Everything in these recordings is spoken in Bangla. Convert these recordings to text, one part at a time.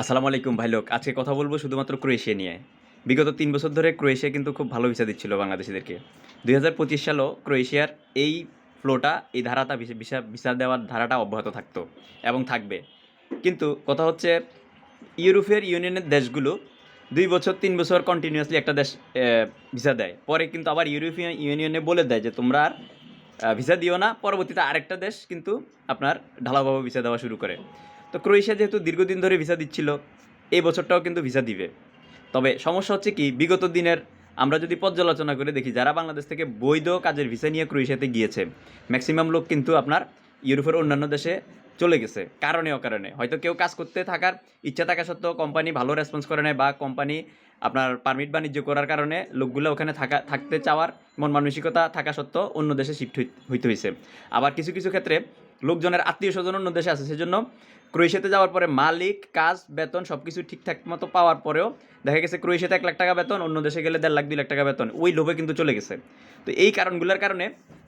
আসসালামু আলাইকুম ভাই লোক, আজকে কথা বলব শুধুমাত্র ক্রোয়েশিয়া নিয়ে। বিগত তিন বছর ধরে ক্রোয়েশিয়া কিন্তু খুব ভালো ভিসা দিচ্ছিল বাংলাদেশিদেরকে। দুই হাজার পঁচিশ সালও ক্রোয়েশিয়ার এই ফ্লোটা, এই ধারাটা, ভিসা- ভিসা দেওয়ার ধারাটা অব্যাহত থাকতো এবং থাকবে। কিন্তু কথা হচ্ছে, ইউরোপের ইউনিয়নের দেশগুলো দুই বছর, তিন বছর কন্টিনিউয়াসলি একটা দেশ ভিসা দেয়। পরে কিন্তু আবার ইউরোপিয়ান ইউনিয়নে বলে দেয় যে, তোমরা আর ভিসা দিও না, পরবর্তীতে আরেকটা দেশ কিন্তু আপনার ঢালাওভাবে ভিসা দেওয়া শুরু করে। তো ক্রোয়েশিয়া যেহেতু দীর্ঘদিন ধরে ভিসা দিচ্ছিল, এই বছরটাও কিন্তু ভিসা দিবে। তবে সমস্যা হচ্ছে কি, বিগত দিনের আমরা যদি পর্যালোচনা করে দেখি, যারা বাংলাদেশ থেকে বৈধ কাজের ভিসা নিয়ে ক্রোয়েশিয়াতে গিয়েছে ম্যাক্সিমাম লোক কিন্তু আপনার ইউরোপের অন্যান্য দেশে চলে গেছে, কারণে অকারণে। হয়তো কেউ কাজ করতে থাকার ইচ্ছা থাকা সত্ত্বেও কোম্পানি ভালো রেসপন্স করে নেয় বা কোম্পানি আপনার পারমিট বাণিজ্য করার কারণে লোকগুলো ওখানে থাকা, থাকতে চাওয়ার মন মানসিকতা থাকা সত্ত্বেও অন্য দেশে শিফট হইতে হয়েছে আবার কিছু কিছু ক্ষেত্রে লোকজনের আত্মীয় স্বজন অন্য দেশে আছে, সেজন্য ক্রোয়েশিয়াতে যাওয়ার পরে মালিক, কাজ, বেতন সব কিছু ঠিকঠাক মতো পাওয়ার পরেও দেখা গেছে ক্রোয়েশিয়াতে এক লাখ টাকা বেতন, অন্য দেশে গেলে দেড় লাখ, দুই লাখ টাকা বেতন। ওই লোভে কিন্তু চলে গেছে। তো এই কারণগুলোর কারণে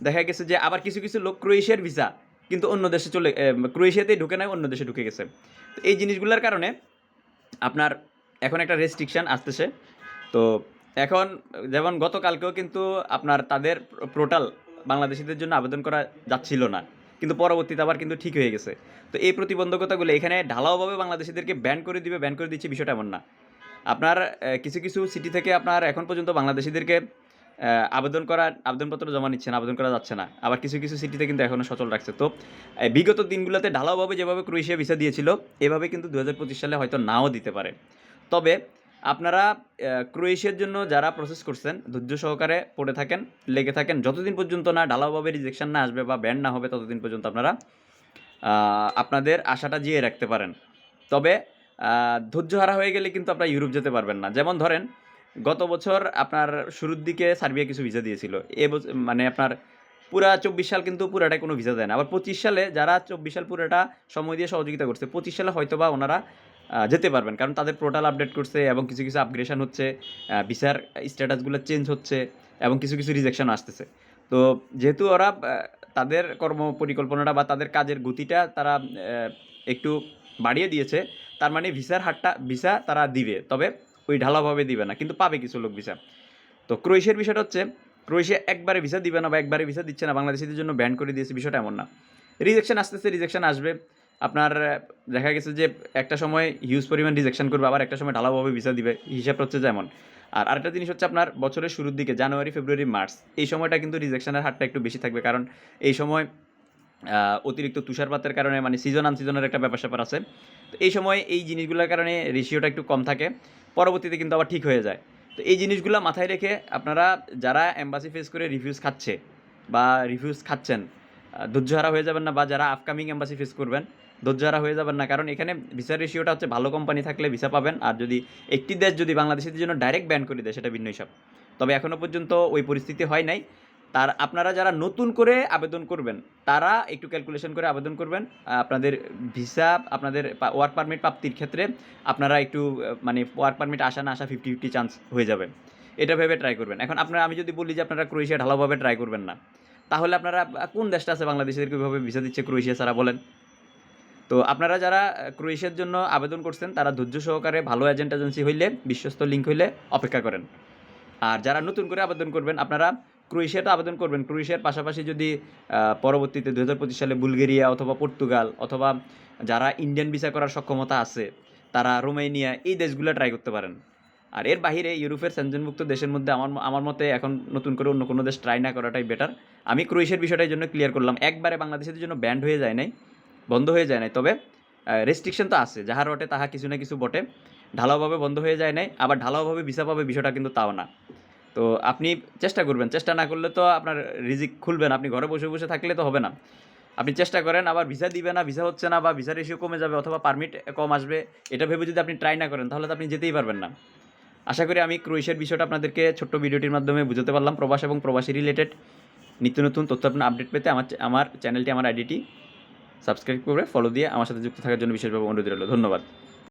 দেখা গেছে যে আবার কিছু কিছু লোক ক্রোয়েশিয়ার ভিসা কিন্তু অন্য দেশে চলে ক্রোয়েশিয়াতেই ঢুকে নেয় অন্য দেশে ঢুকে গেছে। তো এই জিনিসগুলোর কারণে আপনার এখন একটা রেস্ট্রিকশান আসতেছে। তো এখন যেমন গতকালকেও কিন্তু আপনার তাদের পোর্টাল বাংলাদেশিদের জন্য আবেদন করা যাচ্ছিল না। কিন্তু পরবর্তীতে আবার কিন্তু ঠিক হয়ে গেছে। তো এই প্রতিবন্ধকতাগুলো এখানে ঢালাওভাবে বাংলাদেশিদেরকে ব্যান করে দিবে ব্যান করে দিচ্ছে বিষয়টা এমন না। আপনার কিছু কিছু সিটি থেকে আপনার এখন পর্যন্ত বাংলাদেশিদেরকে আবেদন করা, আবেদনপত্র জমা নিচ্ছে না, আবেদন করা যাচ্ছে না। আবার কিছু কিছু সিটিতে কিন্তু এখনও সচল রাখছে। তো বিগত দিনগুলোতে ঢালাওভাবে যেভাবে ক্রোয়েশিয়া ভিসা দিয়েছিল, এভাবে কিন্তু দু হাজার পঁচিশ সালে হয়তো নাও দিতে পারে। তবে আপনারা ক্রোয়েশিয়ার জন্য যারা প্রসেস করছেন, ধৈর্য সহকারে পড়ে থাকেন, লেগে থাকেন, যতদিন পর্যন্ত না ঢালাওভাবে রিজেকশন না আসবে বা ব্যান্ড না হবে, ততদিন পর্যন্ত আপনারা আপনাদের আশাটা জিয়ে রাখতে পারেন। তবে ধৈর্য হারা হয়ে গেলে কিন্তু আপনারা ইউরোপ যেতে পারবেন না। যেমন ধরেন, গত বছর আপনার শুরুর দিকে সার্বিয়া কিছু ভিসা দিয়েছিল। এ মানে আপনার পুরা চব্বিশ সাল কিন্তু পুরাটাই কোনো ভিসা দেয় না। আবার পঁচিশ সালে যারা চব্বিশ সাল পুরোটা সময় দিয়ে সহযোগিতা করছে, পঁচিশ সালে হয়তো বা ওনারা যেতে পারবেন। কারণ তাদের পোর্টাল আপডেট করছে এবং কিছু কিছু আপগ্রেশন হচ্ছে ভিসার স্ট্যাটাসগুলো চেঞ্জ হচ্ছে এবং কিছু কিছু রিজেকশন আসতেছে। তো যেহেতু ওরা তাদের কর্ম পরিকল্পনাটা বা তাদের কাজের গতিটা তারা একটু বাড়িয়ে দিয়েছে, তার মানে ভিসার হারটা ভিসা তারা দিবে, তবে ওই ঢালাভাবে দিবে না, কিন্তু পাবে কিছু লোক ভিসা তো ক্রোয়েশিয়ার বিষয়টা হচ্ছে, ক্রোয়েশিয়া একবারে ভিসা দিবে না বা একবারে ভিসা দিচ্ছে না, বাংলাদেশিদের জন্য ব্যান করে দিয়েছে, বিষয়টা এমন না। রিজেকশন আসতেছে রিজেকশন আসবে আপনার দেখা গেছে যে একটা সময় হিউজ পরিমাণ রিজেকশন করবে, আবার একটা সময় ঢালাভাবে ভিসা দিবে। হিসাব হচ্ছে যেমন আর আরেকটা জিনিস হচ্ছে আপনার বছরের শুরুর দিকে, জানুয়ারি, ফেব্রুয়ারি, মার্চ, এই সময়টা কিন্তু রিজেকশনের হারটা একটু বেশি থাকবে। কারণ এই সময় অতিরিক্ত তুষারপাতের কারণে মানে সিজন আন সিজনের একটা ব্যাপার স্যাপার আছে। তো এই সময় এই জিনিসগুলোর কারণে রেশিওটা একটু কম থাকে। পরবর্তীতে কিন্তু আবার ঠিক হয়ে যায়। তো এই জিনিসগুলো মাথায় রেখে আপনারা যারা অ্যাম্বাসি ফেস করে রিভিউজ খাচ্ছে বা রিভিউজ খাচ্ছেন ধৈর্যহারা হয়ে যাবেন না বা যারা আপকামিং অ্যাম্বাসি ফেস করবেন ধৈর্যহারা হয়ে যাবেন না। কারণ এখানে ভিসার রেশিওটা হচ্ছে ভালো কোম্পানি থাকলে ভিসা পাবেন, আর যদি একটি দেশ যদি বাংলাদেশিদের জন্য ডাইরেক্ট ব্যান করে দেয়, সেটা ভিন্ন হিসাব। তবে এখনও পর্যন্ত ওই পরিস্থিতি হয় নাই। তার আপনারা যারা নতুন করে আবেদন করবেন, তারা একটু ক্যালকুলেশন করে আবেদন করবেন। আপনাদের ভিসা আপনাদের ওয়ার্ক পারমিট প্রাপ্তির ক্ষেত্রে আপনারা একটু মানে ওয়ার্ক পারমিট আসা না আসা ফিফটি ফিফটি চান্স হয়ে যাবে। এটা ভেবে ট্রাই করবেন। এখন আপনারা, আমি যদি বলি যে আপনারা ক্রোয়েশিয়া ঢালাওভাবে ট্রাই করবেন না, তাহলে আপনারা কোন দেশটা আছে বাংলাদেশিদেরকে কীভাবে ভিসা দিচ্ছে, ক্রোয়েশিয়া ছাড়া বলেন? তো আপনারা যারা ক্রোয়েশিয়ার জন্য আবেদন করছেন, তারা ধৈর্য সহকারে ভালো এজেন্ট এজেন্সি হইলে, বিশ্বস্ত লিঙ্ক হইলে অপেক্ষা করেন। আর যারা নতুন করে আবেদন করবেন, আপনারা ক্রোয়েশিয়াটা আবেদন করবেন। ক্রোয়েশিয়ার পাশাপাশি যদি পরবর্তীতে দু হাজার পঁচিশ সালে বুলগেরিয়া অথবা পর্তুগাল অথবা যারা ইন্ডিয়ান ভিসা করার সক্ষমতা আছে, তারা রোমাইনিয়া এই দেশগুলো ট্রাই করতে পারেন। আর এর বাহিরে ইউরোপের সেনজনমুক্ত দেশের মধ্যে আমার আমার মতে এখন নতুন করে অন্য কোনো দেশ ট্রাই না করাটাই বেটার আমি ক্রোয়েশিয়ার বিষয়টার জন্য ক্লিয়ার করলাম। একবারে বাংলাদেশের জন্য ব্যান্ড হয়ে যায় নাই। বন্ধ হয়ে যায় নাই। তবে রেস্ট্রিকশন তো আছে। যাহার বটে তাহা কিছু না কিছু বটে। ঢালাওভাবে বন্ধ হয়ে যায় নাই, আবার ঢালাওভাবে ভিসা পাবে বিষয়টা কিন্তু তাও না। তো আপনি চেষ্টা করবেন। চেষ্টা না করলে তো আপনার রিজিক খুলবে না। আপনি ঘরে বসে বসে থাকলে তো হবে না। আপনি চেষ্টা করেন, আবার ভিসা দিবে না, ভিসা হচ্ছে না বা ভিসা রেশিও কমে যাবে অথবা পারমিট কম আসবে, এটা ভেবে যদি আপনি ট্রাই না করেন, তাহলে তো আপনি যেতেই পারবেন না। আশা করি আমি ক্রোয়েশিয়ার বিষয়টা আপনাদেরকে ছোট্ট ভিডিওটির মাধ্যমে বুঝতে পারলাম। প্রবাস এবং প্রবাসী রিলেটেড নিত্য নতুন তথ্য আপনার আপডেট পেতে আমার আমার চ্যানেলটি আমার আইডিটি সাবস্ক্রাইব করে ফলো দিয়ে আমার সাথে যুক্ত থাকার জন্য বিশেষভাবে অনুরোধ রইল। ধন্যবাদ।